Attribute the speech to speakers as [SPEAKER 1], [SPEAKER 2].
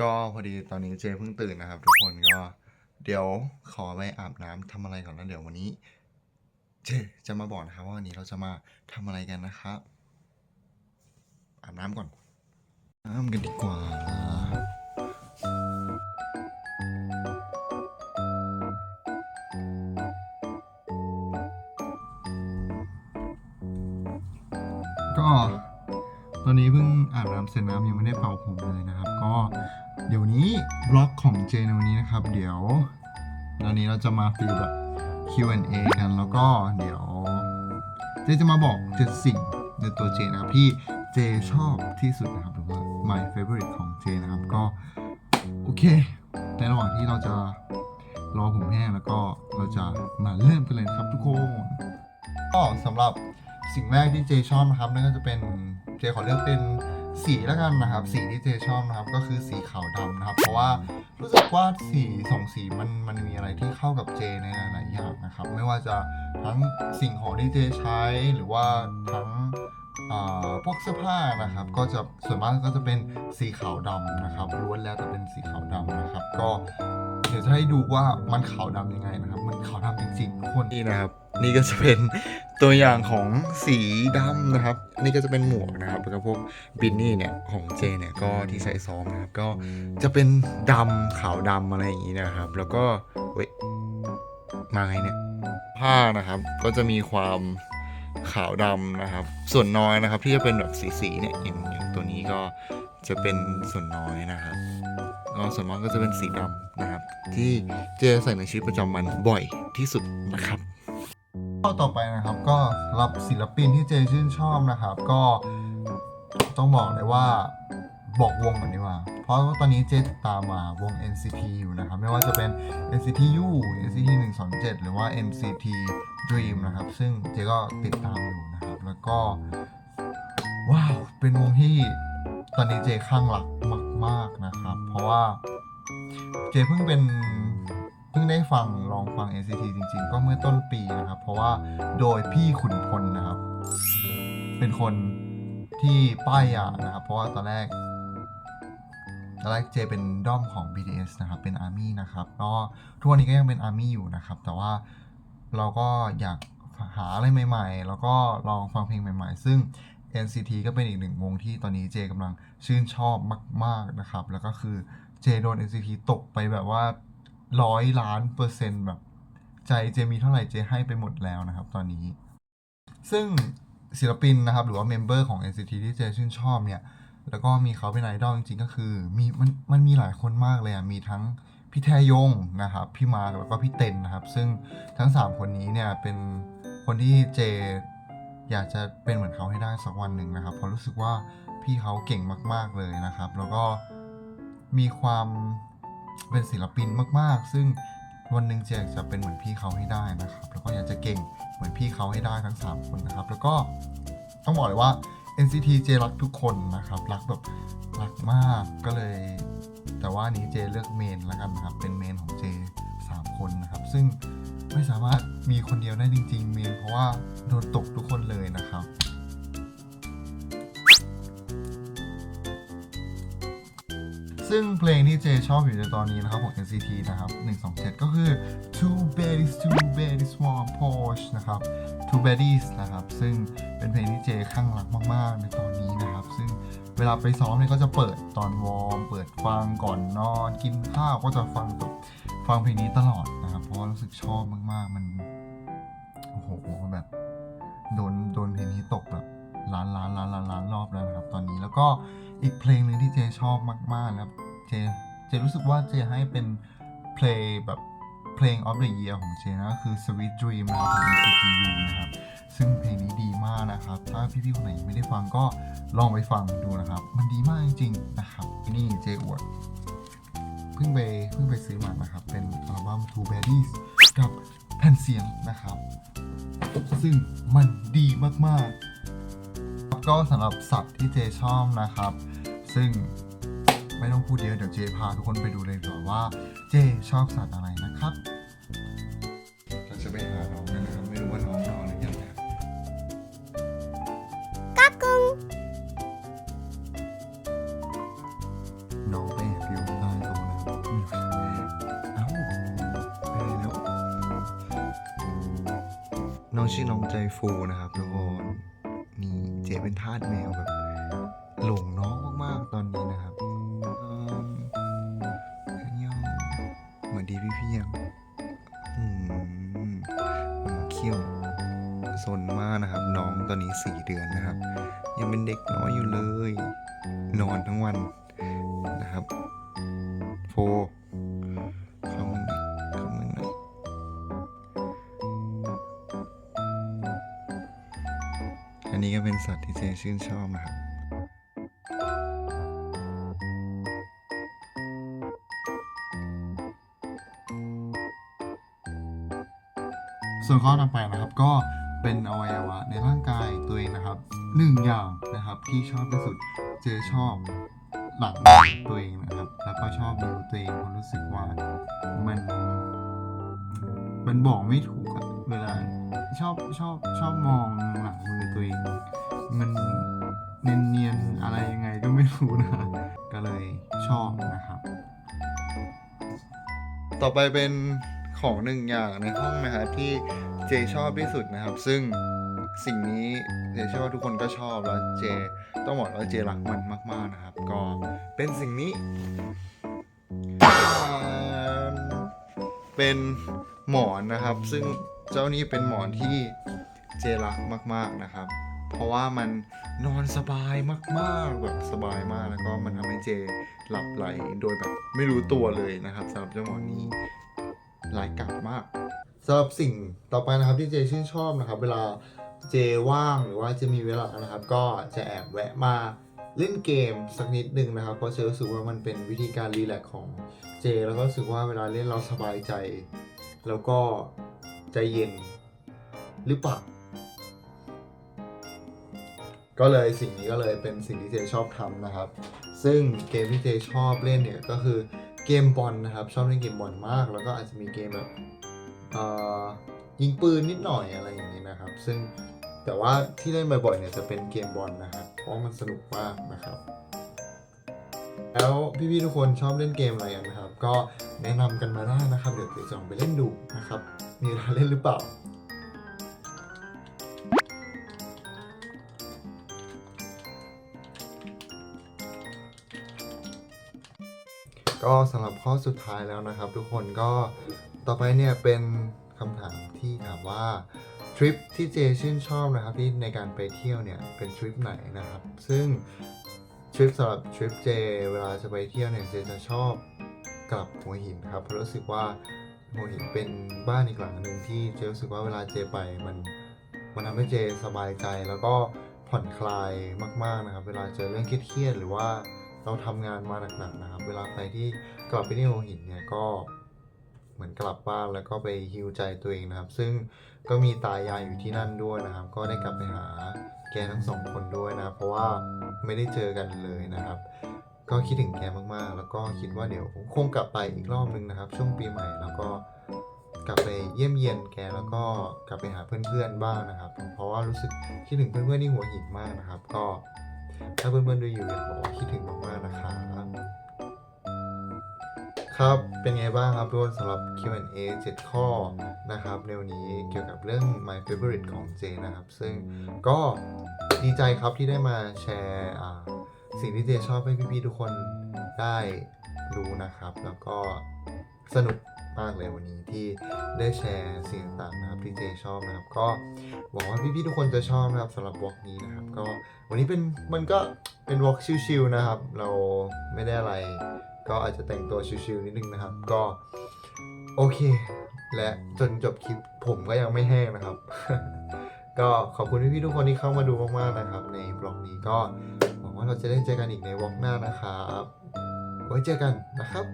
[SPEAKER 1] ก็พอดีตอนนี้เจเพิ่งตื่นนะครับ ทุกคนก็เดี๋ยวขอไปอาบน้ำทำอะไรก่อนแล้วเดี๋ยววันนี้ เจจะมาบอกนะครับว่าวันนี้เราจะมาทำอะไรกันนะครับอาบน้ำก่อนน้ำกันดีกว่าก็ตอนนี้เพิ่งอาบน้ำเสร็จน้ำยังไม่ได้เป่าผมเลยนะครับ ก็ เดี๋ยวนี้บล็อกของเจในวันนี้นะครับ เดี๋ยวตอนนี้เราจะมาฟีลแบบ Q&A กันแล้วก็เดี๋ยว เจจะมาบอกเจ็ดสิ่งในตัวเจนะครับที่เจชอบที่สุดนะครับหรือว่า my favorite ของเจนะครับ ก็โอเคในระหว่างที่เราจะรอผมแห้งแล้วก็เราจะมาเริ่มกันเลยครับทุกคน ก็สำหรับสิ่งแรกที่เจชอบนะครับนั่นก็จะเป็นเจขอเลือกเป็น สีแล้วกันนะครับ สีที่เจชอบนะครับ ก็คือสีขาวดำนะครับ เพราะว่ารู้สึกว่าสีสองสีมันมันมีอะไรที่เข้ากับเจในหลายๆอย่างนะครับ ไม่ว่าจะทั้งสิ่งของที่เจใช้หรือว่าทั้ง พวกเสื้อผ้านะครับ ก็จะส่วนมากก็จะเป็นสีขาวดำนะครับล้วนแล้วแต่เป็นสีขาวดำนะครับ ก็เดี๋ยวจะให้ดูว่ามันขาวดำยังไงนะครับ มันขาวดำจริงๆทุกคนนี่นะครับ นี่ก็จะเป็นตัวอย่างของสีดำนะครับ นี่ก็จะเป็นหมวกนะครับแล้วก็พวกบินนี่เนี่ยของเจเนี่ยก็ที่ใส่ซ้อมนะครับ ก็จะเป็นดำขาวดำอะไรอย่างนี้นะครับ แล้วก็เว้ยมาไงเนี่ยผ้านะครับก็จะมีความ ขาวดำนะครับ ส่วนน้อยนะครับที่จะเป็นแบบสีๆเนี่ยอย่างอย่างตัวนี้ก็จะเป็นส่วนน้อยนะครับก็ส่วนมากก็จะเป็นสีดำนะครับ ที่เจใส่ในชีวิตประจำวันบ่อยที่สุดนะครับข้อต่อไปนะครับก็รับศิลปินที่เจชื่นชอบนะครับ ก็ต้องบอกเลยว่า บอกวงก่อนดีกว่า เพราะว่าตอนนี้เจติดตามมาวง NCT อยู่นะครับ ไม่ว่าจะเป็น NCT U NCT 127 หรือว่า NCT Dream นะครับ ซึ่งเจก็ติดตามอยู่นะครับ แล้วก็ ว้าว เป็นวงที่ตอนนี้เจข้างหลักมาก ๆ นะครับ เพราะว่าเจเพิ่งเป็นเพิ่งได้ฟังลองฟัง NCT จริง ๆ ก็เมื่อต้นปีนะครับ เพราะว่าโดยพี่ขุนพลนะครับ เป็นคนที่ป้ายยานะครับ เพราะว่าตอนแรก ตอนแรกเจเป็นด้อมของ BTS นะครับ เป็น ARMY นะครับ ก็ทุกวันนี้ก็ยังเป็น ARMY อยู่นะครับ แต่ว่าเราก็อยากหาอะไรใหม่ ๆ แล้วก็ลองฟังเพลงใหม่ ๆ ซึ่ง NCT ก็เป็นอีกหนึ่งวงที่ตอนนี้เจกำลังชื่นชอบมาก ๆ นะครับ แล้วก็คือเจโดน NCT ตกไปแบบว่าร้อยล้านเปอร์เซ็นต์แบบใจเจมีเท่าไหร่เจให้ไปหมดแล้วนะครับตอนนี้ ซึ่งศิลปินนะครับ หรือว่าเมมเบอร์ของ NCT ที่เจชื่นชอบเนี่ย แล้วก็มีเขาเป็นไอดอลจริงๆก็คือมีมันมันมีหลายคนมากเลยอะมีทั้งพี่แทยงนะครับพี่มาร์คแล้วก็พี่เต็นนะครับ ซึ่งทั้ง 3 คนนี้เนี่ยเป็นคนที่เจอยากจะเป็นเหมือนเขาให้ได้สักวันหนึ่งนะครับเพราะรู้สึกว่าพี่เขาเก่งมาก ๆเลยนะครับ แล้วก็มีความเป็นศิลปินมาก ๆ ซึ่งวันหนึ่งเจอยากจะเป็นเหมือนพี่เขาให้ได้นะครับ แล้วก็อยากจะเก่งเหมือนพี่เขาให้ได้ทั้ง 3 คนนะครับ แล้วก็ต้องบอกเลยว่า NCT เจรักทุกคนนะครับ รักแบบรักมากก็เลย แต่ว่านี้เจเลือกเมนแล้วกันนะครับ เป็นเมนของเจ3คนนะครับ ซึ่งไม่สามารถมีคนเดียวได้จริง ๆ เมนเพราะว่าโดนตกทุกคนเลยนะครับซึ่งเพลงที่เจชอบอยู่ในตอนนี้นะครับของ NCT นะครับ 127 ก็คือ Two Bad Two Baddies One Porsche นะครับ Two Baddies นะครับ ซึ่งเป็นเพลงที่เจข้างรักมาก ๆ ในตอนนี้นะครับ ซึ่งเวลาไปซ้อมเนี่ยก็จะเปิดตอนวอร์ม เปิดฟังก่อนนอน กินข้าวก็จะฟังแบบฟังเพลงนี้ตลอดนะครับ เพราะรู้สึกชอบมาก ๆ มัน โอ้โหแบบโดนโดนเพลงนี้ตกแบบล้านล้านล้านล้านล้านรอบแล้วนะครับ ตอนนี้แล้วก็อีกเพลงหนึ่งที่เจชอบมากๆนะครับ เจเจรู้สึกว่าเจให้เป็นเพลงแบบ เพลง of the year ของเจนะก็คือ Sweet Dream นะครับของ NCT U นะครับ ซึ่งเพลงนี้ดีมากนะครับ ถ้าพี่ๆคนไหนไม่ได้ฟังก็ลองไปฟังดูนะครับ มันดีมากจริงๆนะครับ นี่เจอวดเพิ่งไปเพิ่งไปซื้อมานะครับ เป็นอัลบั้ม Two Baddies กับแผ่นเสียงนะครับ ซึ่งมันดีมากๆ ก็สำหรับสัตว์ที่เจชอบนะครับ ซึ่ง ไม่ต้องพูดเยอะเดี๋ยวเจพาทุกคนไปดูเลยดีกว่าว่าเจชอบสัตว์อะไรนะครับเราจะไปหาน้องนะครับไม่รู้ว่าน้องนอนหรือยังนะกักกุงน้องไปแอบอยู่ใต้โต๊ะนะครัเอ้าไปแล้ว น้องชื่อน้องใจฟูนะครับทุกคนนี่เจเป็นทาสแมวแบบหลงน้องมากๆตอนนี้นะ สนมากนะครับ น้องตอนนี้สี่เดือนนะครับ ยังเป็นเด็กน้อยอยู่เลย นอนทั้งวันนะครับโฟเข้ามันหน่อยเข้ามันหน่อยอันนี้ก็เป็นสัตว์ที่เจชื่นชอบนะครับส่วนข้อต่อไปนะครับก็ เป็นอวัยวะในร่างกายตัวเองนะครับหนึ่งอย่างนะครับที่ชอบที่สุดเจอชอบหลังตัวเองนะครับ แล้วก็ชอบดูตัวเองเพราะรู้สึกว่ามัน มันบอกไม่ถูกอะเวลาชอบชอบชอบมองหลังมือตัวเอง มันเนียนๆอะไรยังไงก็ไม่รู้นะ ก็เลยชอบนะครับ ต่อไปเป็น ของหนึ่งอย่างในห้องนะครับที่เจชอบที่สุดนะครับ ซึ่งสิ่งนี้เจเชื่อว่าทุกคนก็ชอบแล้วเจต้องบอกว่าเจรักมันมากๆนะครับ ก็เป็นสิ่งนี้ เป็นหมอนนะครับ ซึ่งเจ้านี้เป็นหมอนที่เจรักมากๆนะครับ เพราะว่ามันนอนสบายมากๆแบบสบายมากแล้วก็มันทำให้เจหลับไหลโดยแบบไม่รู้ตัวเลยนะครับสำหรับเจ้าหมอนนี้ รายกาจมากสำหรับสิ่งต่อไปนะครับที่เจชื่นชอบนะครับ เวลาเจว่างหรือว่าจะมีเวลานะครับ ก็จะแอบแวะมาเล่นเกมสักนิดหนึ่งนะครับ เพราะเจรู้สึกว่ามันเป็นวิธีการรีแลกซ์ของเจ แล้วก็รู้สึกว่าเวลาเล่นเราสบายใจ แล้วก็ใจเย็นหรือเปล่าก็เลยสิ่งนี้ก็เลยเป็นสิ่งที่เจชอบทำนะครับ ซึ่งเกมที่เจชอบเล่นเนี่ยก็คือ เกมบอลนะครับ ชอบเล่นเกมบอลมาก แล้วก็อาจจะมีเกมแบบเอ่อยิงปืนนิดหน่อยอะไรอย่างนี้นะครับ ซึ่งแต่ว่าที่เล่นบ่อยๆเนี่ยจะเป็นเกมบอลนะครับเพราะมันสนุกมากนะครับ แล้วพี่ๆทุกคนชอบเล่นเกมอะไรกันนะครับ ก็แนะนำกันมาได้นะครับ เดี๋ยวจะลองไปเล่นดูนะครับ มีเวลาเล่นหรือเปล่า ก็สำหรับข้อสุดท้ายแล้วนะครับ ทุกคนก็ต่อไปเนี่ยเป็นคำถามที่ถามว่าทริปที่เจชื่นชอบนะครับที่ในการไปเที่ยวเนี่ยเป็นทริปไหนนะครับ ซึ่งทริปสำหรับทริปเจเวลาจะไปเที่ยวเนี่ยเจจะชอบกลับหัวหินครับเพราะรู้สึกว่าหัวหินเป็นบ้านอีกหลังหนึ่งที่เจรู้สึกว่าเวลาเจไปมันมันทำให้เจสบายใจแล้วก็ผ่อนคลายมาก ๆนะครับ เวลาเจอเรื่องเครียดๆหรือว่า เราทำงานมาหนักๆนะครับ เวลาไปที่กลับไปที่หัวหินเนี่ยก็เหมือนกลับบ้านแล้วก็ไปฮิวใจตัวเองนะครับ ซึ่งก็มีตายายอยู่ที่นั่นด้วยนะครับ ก็ได้กลับไปหาแกทั้งสองคนด้วยนะเพราะว่าไม่ได้เจอกันเลยนะครับ ก็คิดถึงแกมากๆ แล้วก็คิดว่าเดี๋ยวคงกลับไปอีกรอบนึงนะครับ ช่วงปีใหม่แล้วก็กลับไปเยี่ยมเยียนแกแล้วก็กลับไปหาเพื่อนๆบ้างนะครับ เพราะว่ารู้สึกคิดถึงเพื่อนๆที่หัวหินมากนะครับ ก็ ถ้าเพื่อนๆดูอยู่อยากบอกว่าคิดถึงมากๆนะครับครับเป็นไงบ้างครับทุกคนสำหรับ Q&A 7 ข้อนะครับในวันนี้เกี่ยวกับเรื่อง My Favorite ของเจนะครับ ซึ่งก็ดีใจครับที่ได้มาแชร์สิ่งที่เจชอบให้พี่ๆทุกคนได้รู้นะครับ แล้วก็สนุก มากเลยวันนี้ที่ได้แชร์สิ่งต่างๆนะครับที่เจชอบนะครับ ก็หวังว่าพี่ๆทุกคนจะชอบนะครับสำหรับวอล์กนี้นะครับ ก็วันนี้เป็นมันก็เป็นวอล์กชิลๆนะครับ เราไม่ได้อะไร ก็อาจจะแต่งตัวชิลๆนิดนึงนะครับ ก็ โอเค และจนจบคลิปผมก็ยังไม่แห้งนะครับ ก็ขอบคุณพี่ๆทุกคนที่เข้ามาดูมากๆนะครับ ในบล็อกนี้ก็หวังว่าเราจะได้เจอกันอีกในวอล์กหน้านะครับไว้เจอกันนะครับ